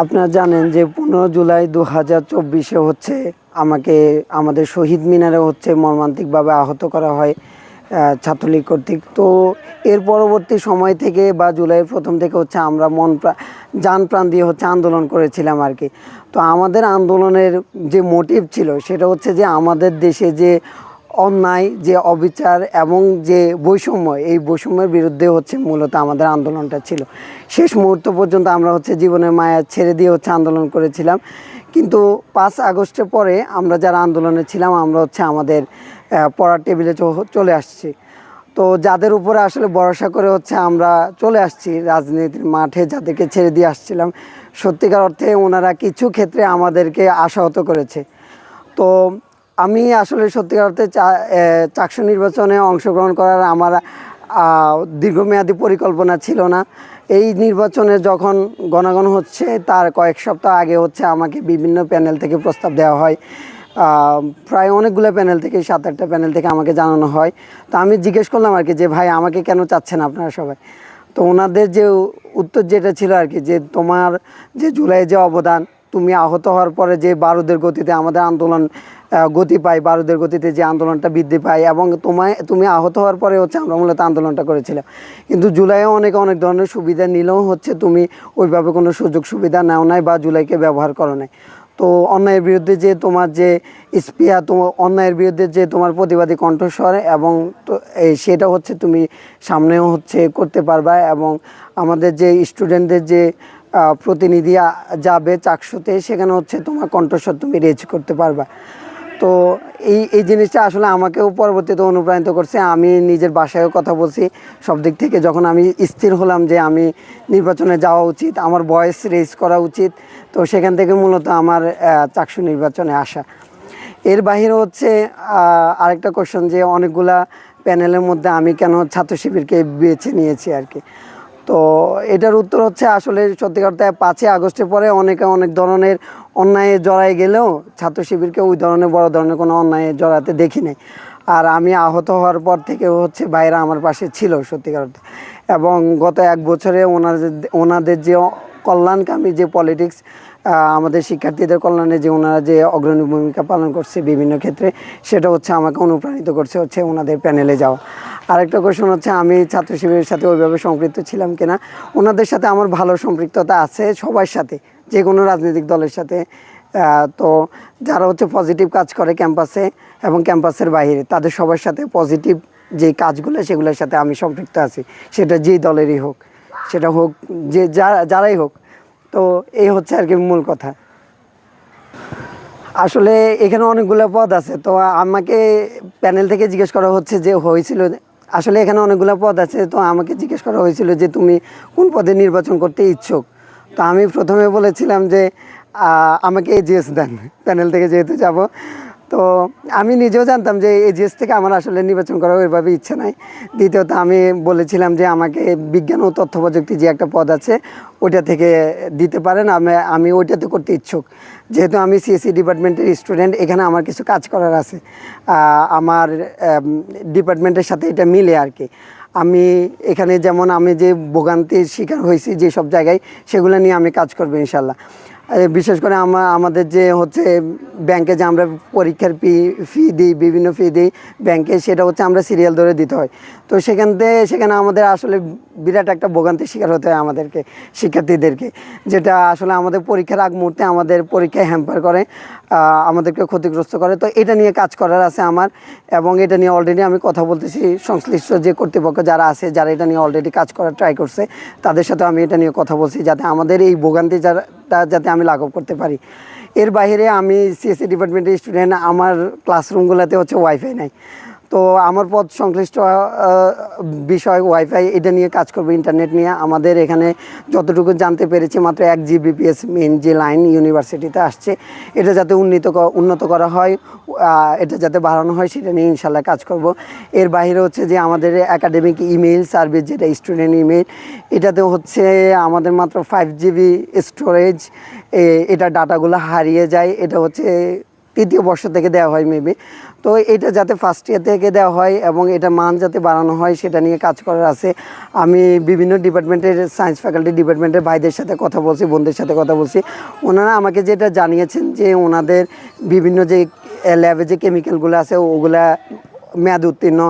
আপনারা জানেন যে পনেরো জুলাই দু হাজার চব্বিশে হচ্ছে আমাকে, আমাদের শহীদ মিনারে হচ্ছে মর্মান্তিকভাবে আহত করা হয় ছাত্রলীগ কর্তৃক। তো এর পরবর্তী সময় থেকে বা জুলাইয়ের প্রথম থেকে হচ্ছে আমরা মন যান প্রাণ দিয়ে হচ্ছে আন্দোলন করেছিলাম আর কি। তো আমাদের আন্দোলনের যে মোটিভ ছিল, সেটা হচ্ছে যে আমাদের দেশে যে অন্যায়, যে অবিচার এবং যে বৈষম্য, এই বৈষম্যের বিরুদ্ধে হচ্ছে মূলত আমাদের আন্দোলনটা ছিল। শেষ মুহূর্ত পর্যন্ত আমরা হচ্ছে জীবনের মায়া ছেড়ে দিয়ে হচ্ছে আন্দোলন করেছিলাম। কিন্তু পাঁচ আগস্টের পরে আমরা যারা আন্দোলনে ছিলাম, আমরা হচ্ছে আমাদের পড়ার টেবিলে চলে আসছি। তো যাদের উপরে আসলে ভরসা করে হচ্ছে আমরা চলে আসছি রাজনীতির মাঠে, যাদেরকে ছেড়ে দিয়ে আসছিলাম, সত্যিকার অর্থে ওনারা কিছু ক্ষেত্রে আমাদেরকে আশাহত করেছে। তো আমি আসলে সত্যিকার অর্থে চাকসু নির্বাচনে অংশগ্রহণ করার আমার দীর্ঘমেয়াদী পরিকল্পনা ছিল না। এই নির্বাচনে যখন গণগণ হচ্ছে, তার কয়েক সপ্তাহ আগে হচ্ছে আমাকে বিভিন্ন প্যানেল থেকে প্রস্তাব দেওয়া হয়। প্রায় অনেকগুলো প্যানেল থেকে সাত আটটা প্যানেল থেকে আমাকে জানানো হয়। তো আমি জিজ্ঞেস করলাম আর কি যে, ভাই, আমাকে কেন চাচ্ছেন আপনারা সবাই? তো ওনাদের যে উত্তর যেটা ছিল আর কি, যে তোমার যে জুলাই যে অবদান তুমি আহত হওয়ার পরে যে বারুদের গতিতে আমাদের আন্দোলন গতি পায়, বারুদের গতিতে যে আন্দোলনটা বৃদ্ধি পায় এবং তোমায়, তুমি আহত হওয়ার পরে হচ্ছে আমরা মূলত আন্দোলনটা করেছিলাম। কিন্তু জুলাইয়ে অনেক অনেক ধরনের সুবিধা নিলেও হচ্ছে তুমি ওইভাবে কোনো সুযোগ সুবিধা নাও নাই বা জুলাইকে ব্যবহার করো নাই। তো অন্যায়ের বিরুদ্ধে যে তোমার যে স্পিয়া তোমার অন্যায়ের বিরুদ্ধে যে তোমার প্রতিবাদী কণ্ঠস্বর এবং সেটা হচ্ছে তুমি সামনেও হচ্ছে করতে পারবা এবং আমাদের যে স্টুডেন্টদের যে প্রতিনিধি যাবে চাকসুতে, সেখানে হচ্ছে তোমার কণ্ঠস্বর তুমি রেজ করতে পারবা। তো এই এই জিনিসটা আসলে আমাকেও পরবর্তীতে অনুপ্রাণিত করছে। আমি নিজের বাসায়ও কথা বলছি। সব দিক থেকে যখন আমি স্থির হলাম যে আমি নির্বাচনে যাওয়া উচিত, আমার বয়স রেজ করা উচিত, তো সেখান থেকে মূলত আমার চাকসু নির্বাচনে আসা। এর বাইরে হচ্ছে আরেকটা কোশ্চেন যে অনেকগুলা প্যানেলের মধ্যে আমি কেন ছাত্র শিবিরকে বেছে নিয়েছি আর কি। তো এটার উত্তর হচ্ছে আসলে সত্যিকার অর্থে পাঁচই আগস্টের পরে অনেকে অনেক ধরনের অন্যায়ে জড়ায় গেলেও ছাত্র শিবিরকে ওই ধরনের বড় ধরনের কোনো অন্যায়ে জড়াতে দেখি নাই আর আমি আহত হওয়ার পর থেকে হচ্ছে বাইরা আমার পাশে ছিল সত্যিকার অর্থে। এবং গত এক বছরে ওনাদের ওনাদের যে কল্যাণকামী যে পলিটিক্স আমাদের শিক্ষার্থীদের কল্যাণে যে ওনারা যে অগ্রণী ভূমিকা পালন করছে বিভিন্ন ক্ষেত্রে, সেটা হচ্ছে আমাকে অনুপ্রাণিত করছে হচ্ছে ওনাদের প্যানেলে যাওয়া। আরেকটা কোশ্চেন হচ্ছে, আমি ছাত্র শিবিরের সাথে ওইভাবে সম্পৃক্ত ছিলাম কিনা? ওনাদের সাথে আমার ভালো সম্পৃক্ততা আছে সবার সাথে, যে কোনো রাজনৈতিক দলের সাথে। তো যারা হচ্ছে পজিটিভ কাজ করে ক্যাম্পাসে এবং ক্যাম্পাসের বাইরে, তাদের সবার সাথে পজিটিভ যে কাজগুলো, সেগুলোর সাথে আমি সম্পৃক্ত আছি। সেটা যেই দলেরই হোক, সেটা হোক, যে যা- যারাই হোক তো এই হচ্ছে আর কি মূল কথা। আসলে এখানে অনেকগুলো পদ আছে, তো আমাকে প্যানেল থেকে জিজ্ঞেস করা হচ্ছে যে হয়েছিল, আসলে এখানে অনেকগুলো পদ আছে, তো আমাকে জিজ্ঞেস করা হয়েছিল যে তুমি কোন পদে নির্বাচন করতে ইচ্ছুক? তো আমি প্রথমে বলেছিলাম যে আমাকে জিএস দেন, প্যানেল থেকে যেহেতু যাব তো আমি নিজেও জানতাম যে এজিএস থেকে আমার আসলে নির্বাচন করার ওইভাবে ইচ্ছে নাই। দ্বিতীয়ত আমি বলেছিলাম যে আমাকে বিজ্ঞান ও তথ্য প্রযুক্তি যে একটা পদ আছে, ওইটা থেকে দিতে পারেন। আমি আমি ওইটাতে করতে ইচ্ছুক। যেহেতু আমি সিএসসি ডিপার্টমেন্টের স্টুডেন্ট এখানে আমার কিছু কাজ করার আছে। আমার ডিপার্টমেন্টের সাথে এটা মিলে আর কি। আমি এখানে যেমন আমি যে ভোগান্তির শিকার হয়েছি যে সব জায়গায়, সেগুলো নিয়ে আমি কাজ করব ইনশাল্লাহ। বিশেষ করে আমা আমাদের যে হচ্ছে ব্যাংকে যে আমরা পরীক্ষার ফি ফি দিই, বিভিন্ন ফি দিই, ব্যাংকে সেটা হচ্ছে আমরা সিরিয়াল ধরে দিতে হয়। তো সেখান থেকে, সেখানে আমাদের আসলে বিরাট একটা ভোগান্তির শিকার হতে হয় আমাদেরকে, শিক্ষার্থীদেরকে, যেটা আসলে আমাদের পরীক্ষার আগ মুহূর্তে আমাদের পরীক্ষায় হ্যাম্পার করে আমাদেরকে ক্ষতিগ্রস্ত করে। তো এটা নিয়ে কাজ করার আছে আমার, এবং এটা নিয়ে অলরেডি আমি কথা বলতেছি। সংশ্লিষ্ট যে কর্তৃপক্ষ যারা আছে, যারা এটা নিয়ে অলরেডি কাজ করার ট্রাই করছে, তাদের সাথে আমি এটা নিয়ে কথা বলছি, যাতে আমাদের এই ভোগান্তি যারা যাতে আমি লাঘব করতে পারি। এর বাইরে আমি সিএসসি ডিপার্টমেন্টের স্টুডেন্ট আমার ক্লাসরুমগুলোতে হচ্ছে ওয়াইফাই নাই। তো আমার পদ সংশ্লিষ্ট বিষয় ওয়াইফাই এটা নিয়ে কাজ করব ইন্টারনেট নিয়ে। আমাদের এখানে যতটুকু জানতে পেরেছি, মাত্র এক জিবিপিএস মেন যে লাইন ইউনিভার্সিটিতে আসছে, এটা যাতে উন্নীত উন্নত করা হয় এটা যাতে বাড়ানো হয়, সেটা নিয়ে ইনশাল্লাহ কাজ করব। এর বাইরে হচ্ছে যে আমাদের একাডেমিক ইমেইল সার্ভিস যেটা স্টুডেন্ট ইমেইল এটাতে হচ্ছে আমাদের মাত্র ফাইভ জিবি স্টোরেজ এটা ডাটাগুলো হারিয়ে যায়। এটা হচ্ছে তৃতীয় বর্ষ থেকে দেওয়া হয় মেবি তো এটা যাতে ফার্স্ট ইয়ার থেকে দেওয়া হয় এবং এটা মান যাতে বাড়ানো হয়, সেটা নিয়ে কাজ করার আছে। আমি বিভিন্ন ডিপার্টমেন্টের সায়েন্স ফ্যাকাল্টি ডিপার্টমেন্টের ভাইদের সাথে কথা বলছি বন্ধুদের সাথে কথা বলছি। ওনারা আমাকে যেটা জানিয়েছেন যে ওনাদের বিভিন্ন যে ল্যাবে যে কেমিক্যালগুলো আছে, ওগুলা মেয়াদ উত্তীর্ণ।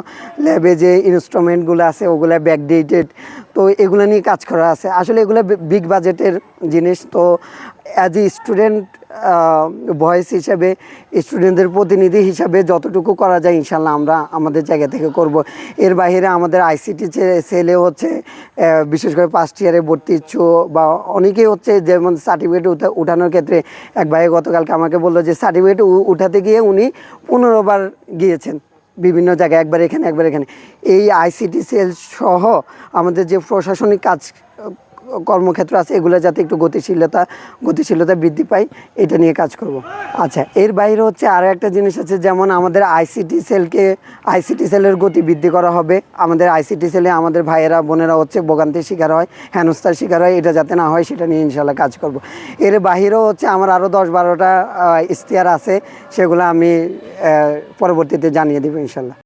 ল্যাবে যে ইনস্ট্রুমেন্টগুলো আছে, ওগুলো ব্যাকডেটেড তো এগুলো নিয়ে কাজ করা আছে। আসলে এগুলো বিগ বাজেটের জিনিস। তো অ্যাজ এ স্টুডেন্ট ভয়েস হিসাবে স্টুডেন্টদের প্রতিনিধি হিসাবে যতটুকু করা যায় ইনশাল্লাহ আমরা আমাদের জায়গা থেকে করব। এর বাইরে আমাদের আইসিটি সেলে হচ্ছে বিশেষ করে ফার্স্ট ইয়ারে ভর্তি ইচ্ছু বা অনেকেই হচ্ছে যেমন সার্টিফিকেট উঠানোর ক্ষেত্রে এক ভাই গতকালকে আমাকে বলল যে সার্টিফিকেট উঠাতে গিয়ে উনি পনেরো বার গিয়েছেন বিভিন্ন জায়গায়, একবার এখানে একবার এখানে। এই আইসিটি সেল সহ আমাদের যে প্রশাসনিক কাজ কর্মক্ষেত্র আছে, এগুলো যাতে একটু গতিশীলতা গতিশীলতা বৃদ্ধি পায়, এটা নিয়ে কাজ করব। আচ্ছা এর বাইরে হচ্ছে আরও একটা জিনিস আছে, যেমন আমাদের আইসিটি সেলকে আইসিটি সেলের গতি বৃদ্ধি করা হবে। আমাদের আইসিটি সেলে আমাদের ভাইয়েরা, বোনেরা হচ্ছে ভোগান্তির শিকার হয়, হেনস্থার শিকার হয়, এটা যাতে না হয়, সেটা নিয়ে ইনশাল্লাহ কাজ করব। এর বাহিরেও হচ্ছে আমার আরও দশ বারোটা ইশতেহার আছে, সেগুলো আমি পরবর্তীতে জানিয়ে দেবো ইনশাল্লাহ